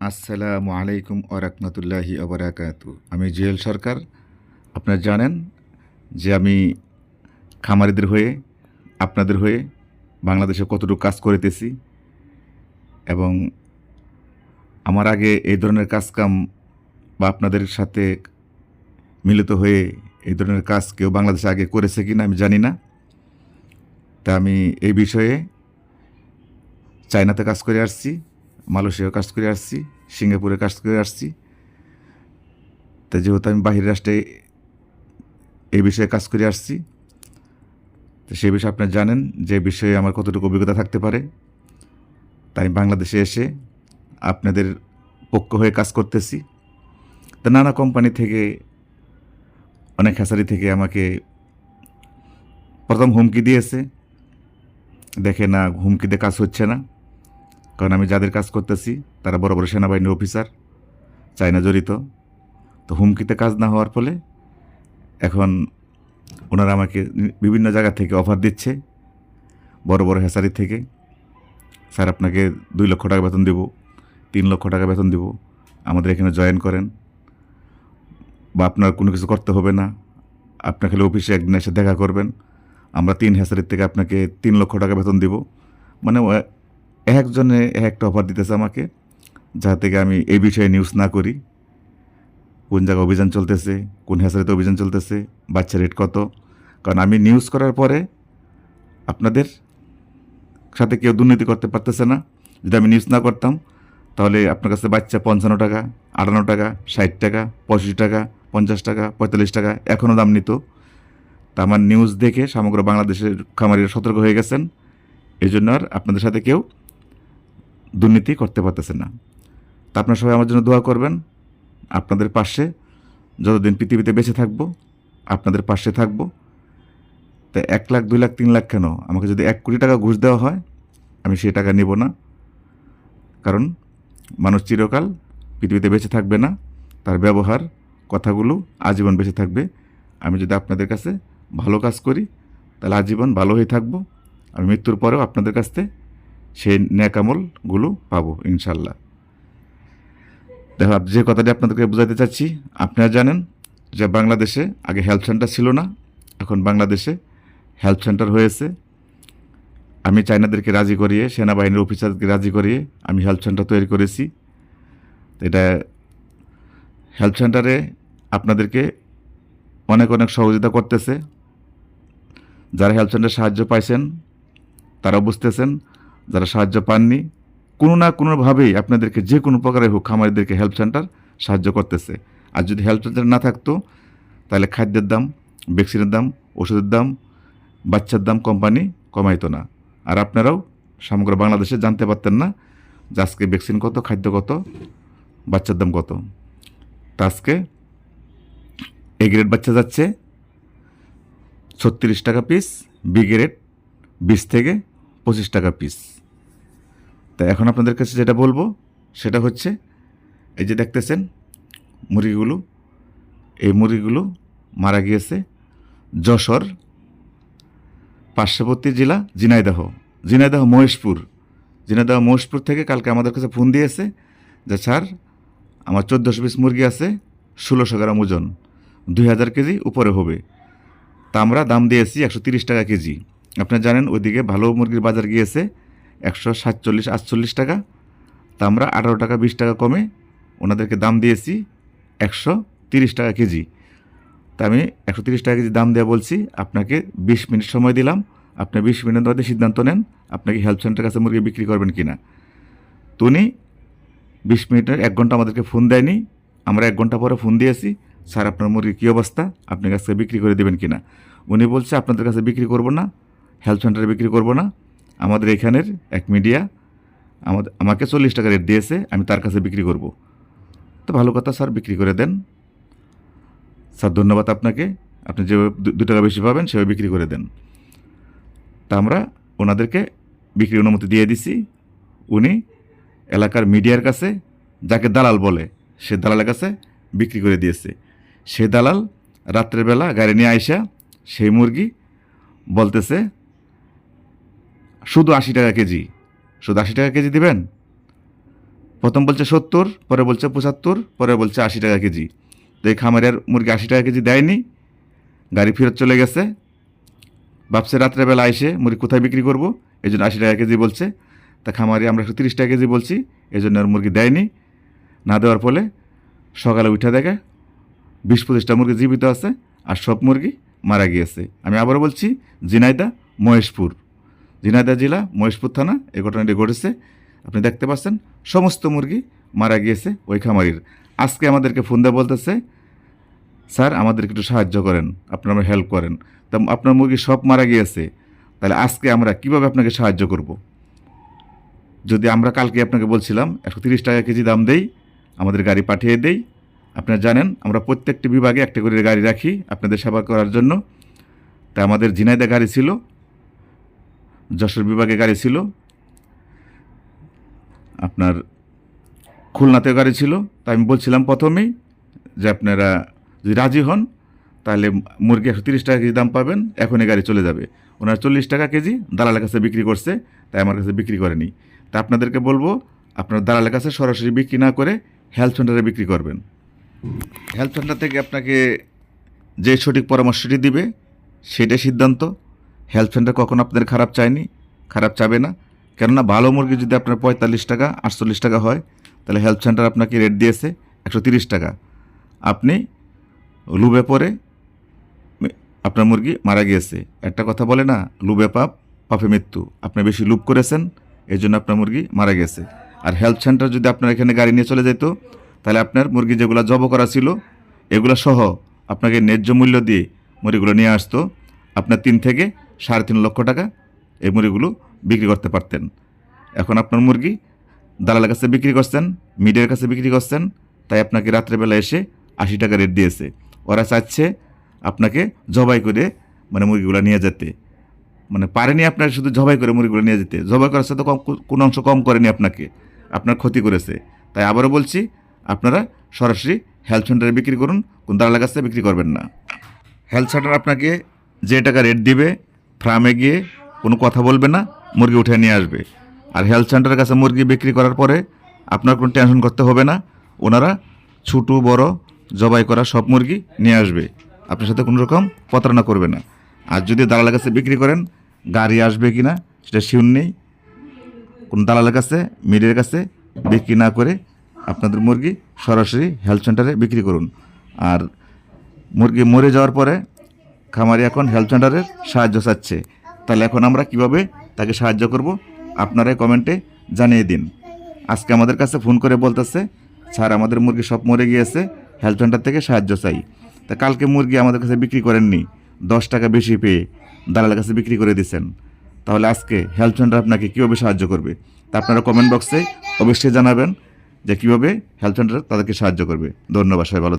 আসসালামু আলাইকুম ওরহমতুল্লাহি আবরাকাতু আমি জুয়েল সরকার। আপনারা জানেন যে আমি খামারিদের হয়ে, আপনাদের হয়ে বাংলাদেশে কতটুকু কাজ করিতেছি এবং আমার আগে এই ধরনের কাজকাম বা আপনাদের সাথে মিলিত হয়ে এই ধরনের কাজ কেউ বাংলাদেশে আগে করেছে কি না আমি জানি না। তা আমি এই বিষয়ে চায়নাতে কাজ করে আসছি। মালয়েশিয়াও কাজ করে আসছি, সিঙ্গাপুরে কাজ করে আসছি। তা যেহেতু আমি বাহির রাষ্ট্রে এই বিষয়ে কাজ করে আসছি, তো সেই বিষয়ে আপনারা জানেন যে বিষয়ে আমার কতটুকু অভিজ্ঞতা থাকতে পারে। তাই বাংলাদেশে এসে আপনাদের পক্ষ হয়ে কাজ করতেছি। তা নানা কোম্পানি থেকে, অনেক হ্যাসারি থেকে আমাকে প্রথম হুমকি দিয়েছে। দেখে না, হুমকিতে কাজ হচ্ছে না। কারণ আমি যাদের কাজ করতেছি, তারা বড় বড় সেনাবাহিনীর অফিসার চায়না জড়িত। তো হুমকিতে কাজ না হওয়ার ফলে এখন ওনারা আমাকে বিভিন্ন জায়গা থেকে অফার দিচ্ছে, বড় বড় হেসারি থেকে। স্যার আপনাকে দুই লক্ষ টাকা বেতন দেব, তিন লক্ষ টাকা বেতন দেব, আমাদের এখানে জয়েন করেন। বা আপনার কোনো কিছু করতে হবে না আপনার খালি অফিসে একদিন এসে দেখা করবেন। আমরা তিন হেসারির থেকে আপনাকে তিন লক্ষ টাকা বেতন দিব। মানে একজনে এক একটা অফার দিতেছে আমাকে যা থেকে আমি এই বিষয়ে নিউজ না করি। কোন জায়গায় অভিযান চলতেছে, কোন হ্যাসারিতে অভিযান চলতেছে, বাচ্চা রেট কত? কারণ আমি নিউজ করার পরে আপনাদের সাথে কেউ দুর্নীতি করতে পারতেছে না। যদি আমি নিউজ না করতাম, তাহলে আপনার কাছে বাচ্চা পঞ্চান্ন টাকা, আটান্ন টাকা, ষাট টাকা, পঁয়ষট্টি টাকা, পঞ্চাশ টাকা, পঁয়তাল্লিশ টাকা এখনও দাম নিত। তা আমার নিউজ দেখে সমগ্র বাংলাদেশের খামারিরা সতর্ক হয়ে গেছেন। এই জন্য আর আপনাদের সাথে কেউ দুর্নীতি করতে পারতেছে না। তা আপনারা সবাই আমার জন্য দোয়া করবেন। আপনাদের পাশে যতদিন পৃথিবীতে বেঁচে থাকব, আপনাদের পাশে থাকব। তা এক লাখ, দুই লাখ, তিন লাখ কেন? আমাকে যদি এক কোটি টাকা ঘুষ দেওয়া হয়, আমি সেই টাকা নেব না। কারণ মানুষ চিরকাল পৃথিবীতে বেঁচে থাকবে না। তার ব্যবহার, কথাগুলো আজীবন বেঁচে থাকবে। আমি যদি আপনাদের কাছে ভালো কাজ করি, তাহলে আজীবন ভালো হয়ে থাকব। আমি মৃত্যুর পরেও আপনাদের কাছ থেকে সেই ন্যাকামলগুলো পাবো ইনশাল্লাহ দেখো যে কথাটি আপনাদেরকে বোঝাতে চাচ্ছি, আপনারা জানেন যে বাংলাদেশে আগে হেলথ সেন্টার ছিল না, এখন বাংলাদেশে হেলথ সেন্টার হয়েছে। আমি চাইনাদেরকে রাজি করিয়ে, সেনাবাহিনীর অফিসারকে রাজি করিয়ে আমি হেলথ সেন্টার তৈরি করেছি। এটা হেলথ সেন্টারে আপনাদেরকে অনেক অনেক সহযোগিতা করতেছে। যারা হেলথ সেন্টারে সাহায্য পাইছেন তারা বুঝতেছেন। যারা সাহায্য পাননি, কোনো না কোনোভাবেই আপনাদেরকে যে কোনো প্রকারে হোক খামারিদেরকে হেল্প সেন্টার সাহায্য করতেছে। আর যদি হেল্প সেন্টার না থাকতো, তাহলে খাদ্যের দাম, ভ্যাকসিনের দাম, ওষুধের দাম, বাচ্চার দাম কোম্পানি কমাইতো না। আর আপনারাও সমগ্র বাংলাদেশে জানতে পারতেন না যে আজকে ভ্যাকসিন কত, খাদ্য কত, বাচ্চার দাম কত। তা আজকে এ গ্রেড বাচ্চা যাচ্ছে, ছত্রিশ টাকা পিস, বি গ্রেড, বিশ থেকে পঁচিশ টাকা পিস তা এখন আপনাদের কাছে যেটা বলব, সেটা হচ্ছে, এই যে দেখতেছেন মুরগিগুলো, এই মুরগিগুলো মারা গিয়েছে যশোর পার্শ্ববর্তী জেলা ঝিনাইদহ ঝিনাইদহ মহেশপুর। ঝিনাইদহ মহেশপুর থেকে কালকে আমাদের কাছে ফোন দিয়েছে যে, স্যার, আমার চোদ্দোশো পিস মুরগি আছে, ষোলোশো গ্রাম ওজন, দুই হাজার কেজি উপরে হবে। তা আমরা দাম দিয়েছি একশো তিরিশ টাকা কেজি। আপনারা জানেন, ওইদিকে ভালো মুরগির বাজার গিয়েছে একশো সাতচল্লিশ, আটচল্লিশ টাকা। তা আমরা আঠারো টাকা, বিশ টাকা কমে ওনাদেরকে দাম দিয়েছি একশো তিরিশ টাকা কেজি। তা আমি একশো তিরিশ টাকা কেজি দাম দেওয়া বলছি, আপনাকে বিশ মিনিট সময় দিলাম। আপনি বিশ মিনিটের মধ্যে সিদ্ধান্ত নেন, আপনাকে হেল্প সেন্টার কাছে মুরগি বিক্রি করবেন কি না তো উনি বিশ মিনিটের এক ঘণ্টা আমাদেরকে ফোন দেয়নি, আমরা এক ঘণ্টা পরে ফোন দিয়েছি, স্যার আপনার মুরগির কী অবস্থা, আপনি কাছে বিক্রি করে দেবেন কি না উনি বলছে, আপনাদের কাছে বিক্রি করব না হেলথ সেন্টারে বিক্রি করব না। আমাদের এখানের এক মিডিয়া আমাদের আমাকে চল্লিশ টাকা রেট দিয়েছে, আমি তার কাছে বিক্রি করব। তো ভালো কথা, স্যার, বিক্রি করে দেন। স্যার, ধন্যবাদ আপনাকে। আপনি যে দু টাকা বেশি পাবেন, সেভাবে বিক্রি করে দেন। তা আমরা ওনাদেরকে বিক্রি অনুমতি দিয়ে দিছি। উনি এলাকার মিডিয়ার কাছে যাকে দালাল বলে, সে দালালের কাছে বিক্রি করে দিয়েছে। সে দালাল রাত্রের বেলা গাড়ি নিয়ে আইসা, সেই মুরগি বলতেছে শুধু আশি টাকা কেজি। শুধু আশি টাকা কেজি দেবেন? প্রথম বলছে সত্তর, পরে বলছে পঁচাত্তর, পরে বলছে আশি টাকা কেজি। তো এই খামারের মুরগি আশি টাকা কেজি দেয়নি, গাড়ি ফেরত চলে গেছে। ভাবছে রাত্রেবেলা এসে মুরগি কোথায় বিক্রি করব? এই জন্য আশি টাকা কেজি বলছে। তা খামারি আমরা একশো তিরিশ টাকা কেজি বলছি, এই জন্য আর মুরগি দেয়নি। না দেওয়ার ফলে সকালে উঠে দেখে বিশ পঁচিশটা মুরগি জীবিত আছে, আর সব মুরগি মারা গিয়েছে। আমি আবারও বলছি জিনাইদা মহেশপুর। ঝিনাইদহ জেলা, মহেশপুর থানা, এই ঘটনাটি ঘটেছে। আপনি দেখতে পাচ্ছেন, সমস্ত মুরগি মারা গিয়েছে ওই খামারির। আজকে আমাদেরকে ফোন দিয়ে বলতেছে, স্যার, আমাদেরকে একটু সাহায্য করেন, আপনারা হেল্প করেন। তা আপনার মুরগি সব মারা গিয়েছে, তাহলে আজকে আমরা কীভাবে আপনাকে সাহায্য করব? যদি আমরা কালকে আপনাকে বলছিলাম, একশো তিরিশ টাকা কেজি দাম দেই, আমাদের গাড়ি পাঠিয়ে দেই, আপনারা জানেন, আমরা প্রত্যেকটি বিভাগে একটা করে গাড়ি রাখি আপনাদের সেবা করার জন্য। তা আমাদের ঝিনাইদা গাড়ি ছিল যশোর বিভাগে গাড়ি ছিল। আপনার খুলনাতে গাড়ি ছিল। তাই আমি বলছিলাম প্রথমেই যে আপনারা যদি রাজি হন, তাহলে মুরগি একশো তিরিশ টাকা কেজি দাম পাবেন, এখনই গাড়ি চলে যাবে। ওনার চল্লিশ টাকা কেজি দালালের কাছে বিক্রি করছে, তাই আমার কাছে বিক্রি করেনি। তা আপনাদেরকে বলব, আপনার দালালের কাছে সরাসরি বিক্রি না করে হেলথ সেন্টারে বিক্রি করবেন। হেলথ সেন্টার থেকে আপনাকে যে সঠিক পরামর্শটি দিবে, সেটাই সিদ্ধান্ত। হেলথ সেন্টার কখনো আপনাদের খারাপ চায়নি? খারাপ চাবে না? কেননা ভালো মুরগি যদি আপনার পঁয়তাল্লিশ টাকা, আটচল্লিশ টাকা হয়, তাহলে হেলথ সেন্টার আপনাকে রেট দিয়েছে একশো তিরিশ টাকা। আপনি লুবে পরে আপনার মুরগি মারা গিয়েছে। একটা কথা বলে না, লুবে পাপ, পাপে মৃত্যু। আপনি বেশি লুপ করেছেন এই জন্য আপনার মুরগি মারা গেছে আর হেলথ সেন্টার যদি আপনার এখানে গাড়ি নিয়ে চলে যেত, তাহলে আপনার মুরগি যেগুলো জব করা ছিল, এগুলো সহ আপনাকে ন্যায্য মূল্য দিয়ে মুরগিগুলো নিয়ে আসতো। আপনার তিন থেকে সাড়ে তিন লক্ষ টাকা এই মুরগিগুলো বিক্রি করতে পারতেন। এখন আপনার মুরগি দালালের কাছে বিক্রি করছেন, মিডিয়ার কাছে বিক্রি করছেন, তাই আপনাকে রাত্রেবেলা এসে আশি টাকা রেট দিয়েছে। ওরা চাচ্ছে আপনাকে জবাই করে মানে মুরগিগুলো নিয়ে যেতে। মানে পারেনি আপনার শুধু জবাই করে মুরগিগুলো নিয়ে যেতে। জবাই করার সাথে কম কোনো অংশ কম করেনি আপনাকে। আপনার ক্ষতি করেছে। তাই আবারও বলছি, আপনারা সরাসরি হেলথ সেন্টারে বিক্রি করুন, কোন দালালের কাছে বিক্রি করবেন না। হেলথ সেন্টার আপনাকে যে টাকা রেট দিবে ফার্মে গিয়ে কোনো কথা বলবে না, মুরগি উঠে নিয়ে আসবে। আর হেলথ সেন্টারের কাছে মুরগি বিক্রি করার পরে আপনার কোনো টেনশন করতে হবে না, ওনারা ছোটো, বড়, জবাই করা সব মুরগি নিয়ে আসবে। আপনার সাথে কোনো রকম প্রতারণা করবে না। আর যদি দালালের কাছে বিক্রি করেন, গাড়ি আসবে কি না, সেটা শিউন নেই। কোনো দালালের কাছে, মিডিয়ার কাছে বিক্রি না করে আপনাদের মুরগি সরাসরি হেলথ সেন্টারে বিক্রি করুন। আর মুরগি মরে যাওয়ার পরে খামারি এখন হেলথ সেন্টারের সাহায্য চাচ্ছে। তাহলে এখন আমরা কীভাবে তাকে সাহায্য করব? আপনারাই কমেন্টে জানিয়ে দিন। আজকে আমাদের কাছে ফোন করে বলতেছে, স্যার, আমাদের মুরগি সব মরে গিয়েছে হেলথ সেন্টার থেকে সাহায্য চাই। তা কালকে মুরগি আমাদের কাছে বিক্রি করেননি, দশ টাকা বেশি পেয়ে দালালের কাছে বিক্রি করে দিচ্ছেন তাহলে আজকে হেলথ সেন্টার আপনাকে কীভাবে সাহায্য করবে? তা আপনারা কমেন্ট বক্সে অবশ্যই জানাবেন যে কীভাবে হেলথ সেন্টার তাদেরকে সাহায্য করবে। ধন্যবাদ, সবাই ভালো